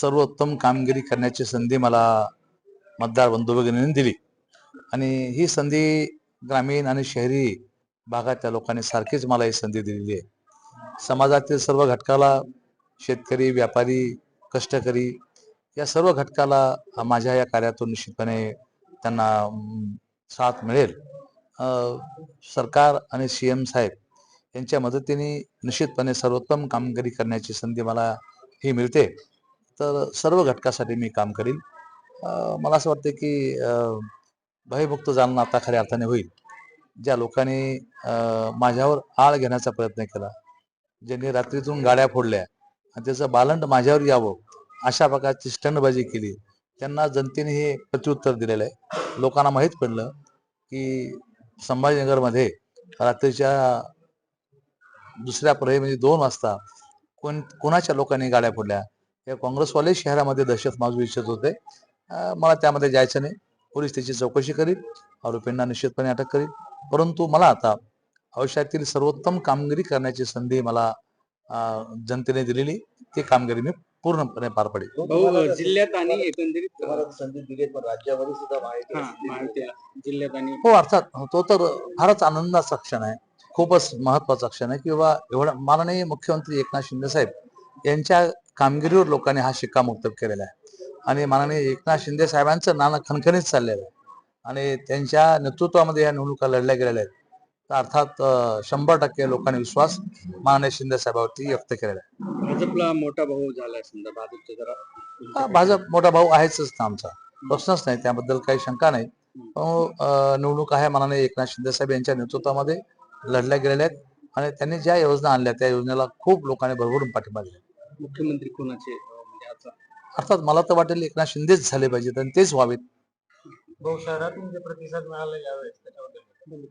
सर्वोत्तम कामगिरी करण्याची संधी मला मतदार बंधू भगिनींनी दिली. आणि ही संधी ग्रामीण आणि शहरी भागातल्या लोकांनी सारखीच मला ही संधी दिलेली आहे. समाजातील सर्व घटकाला शेतकरी व्यापारी कष्टकरी या सर्व घटकाला माझ्या या कार्यातून निश्चितपणे त्यांना साथ मिळेल. सरकार आणि सी एम साहेब यांच्या मदतीने निश्चितपणे सर्वोत्तम कामगिरी करण्याची संधी मला ही मिळते. तर सर्व घटकासाठी मी काम करीन. मला असं वाटतं की भयभुक्त जालना आता खऱ्या अर्थाने होईल. ज्या लोकांनी माझ्यावर आळ घेण्याचा प्रयत्न केला ज्यांनी रात्रीतून गाड्या फोडल्या आणि त्याचं बालंड माझ्यावर यावं अशा प्रकारची स्टंडबाजी केली त्यांना जनतेने हे प्रत्युत्तर दिलेलं आहे. लोकांना माहीत पडलं की संभाजीनगरमध्ये रात्रीच्या दुसऱ्या प्रहरी म्हणजे दोन वाजता कोण कोणाच्या लोकांनी गाड्या फोडल्या? या काँग्रेसवाले शहरामध्ये दहशत माजू इच्छित होते. मला त्यामध्ये जायचं नाही. पोलीस त्याची चौकशी करील. आरोपींना निश्चितपणे अटक करील. परंतु मला आता आयुष्यातील सर्वोत्तम कामगिरी करण्याची संधी मला जनतेने दिलेली ती कामगिरी मी पूर्णपणे पार पडेल. जिल्ह्यात आणि एकंदरीत तुम्हाला संधी दिली पण राज्यामध्ये सुद्धा हा. जिल्ह्यात आणि हो अर्थात तो तर फारच आनंदाचा क्षण आहे. खूपच महत्त्वाचा क्षण आहे. की बाबा एवढा माननीय मुख्यमंत्री एकनाथ शिंदे साहेब यांच्या कामगिरीवर लोकांनी हा शिक्कामोर्तब केलेला आहे. आणि माननीय एकनाथ शिंदे साहेबांचं नाणं खणखणीत चाललेलं आहे. आणि त्यांच्या नेतृत्वामध्ये या निवडणुका लढल्या गेलेल्या आहेत. अर्थात शंभर टक्के लोकांनी विश्वास माननीय शिंदे साहेबांवरती व्यक्त केलेला आहे. भाजपला मोठा भाऊ झाला समजा भाजपचा जरा हा, भाजप मोठा भाऊ आहेच ना आमचा. प्रश्नच नाही त्याबद्दल काही शंका नाही. अं, निवडणूक आहे माननीय एकनाथ शिंदे साहेब यांच्या नेतृत्वामध्ये लढल्या गेलेल्या आहेत. आणि त्यांनी ज्या योजना आणल्या त्या योजनेला खूप लोकांनी भरभरून पाठिंबा दिला मुख्यमंत्री कोणाचे म्हणजे आता? अर्थात मला तर वाटेल एकनाथ शिंदेच झाले पाहिजेत आणि तेच व्हावेत. भाऊ शहरातून जे प्रतिसाद त्याच्याबद्दल.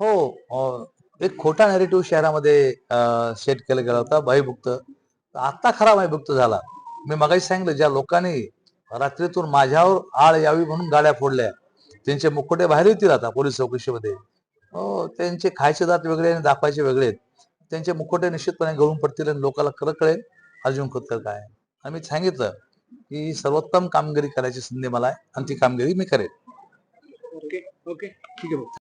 हो एक खोटा नॅरेटिव्ह शहरामध्ये सेट केला गेला होता भयमुक्त आता खरा भयमुक्त झाला. मी मगाशी सांगितलं ज्या लोकांनी रात्रीतून माझ्यावर आळ यावी म्हणून गाड्या फोडल्या त्यांचे मुखोटे बाहेर येतील आता पोलीस चौकशीमध्ये. हो त्यांचे खायचे दात वेगळे आणि दाखवायचे वेगळे त्यांचे मुखोटे निश्चितपणे गळून पडतील आणि लोकांना खरं कळेल. अर्जुन खोतकर काय? आणि मी सांगितलं की सर्वोत्तम कामगिरी करायची संधी मला आहे. आणि ती कामगिरी मी करेन. Okay okay. ठीक आहे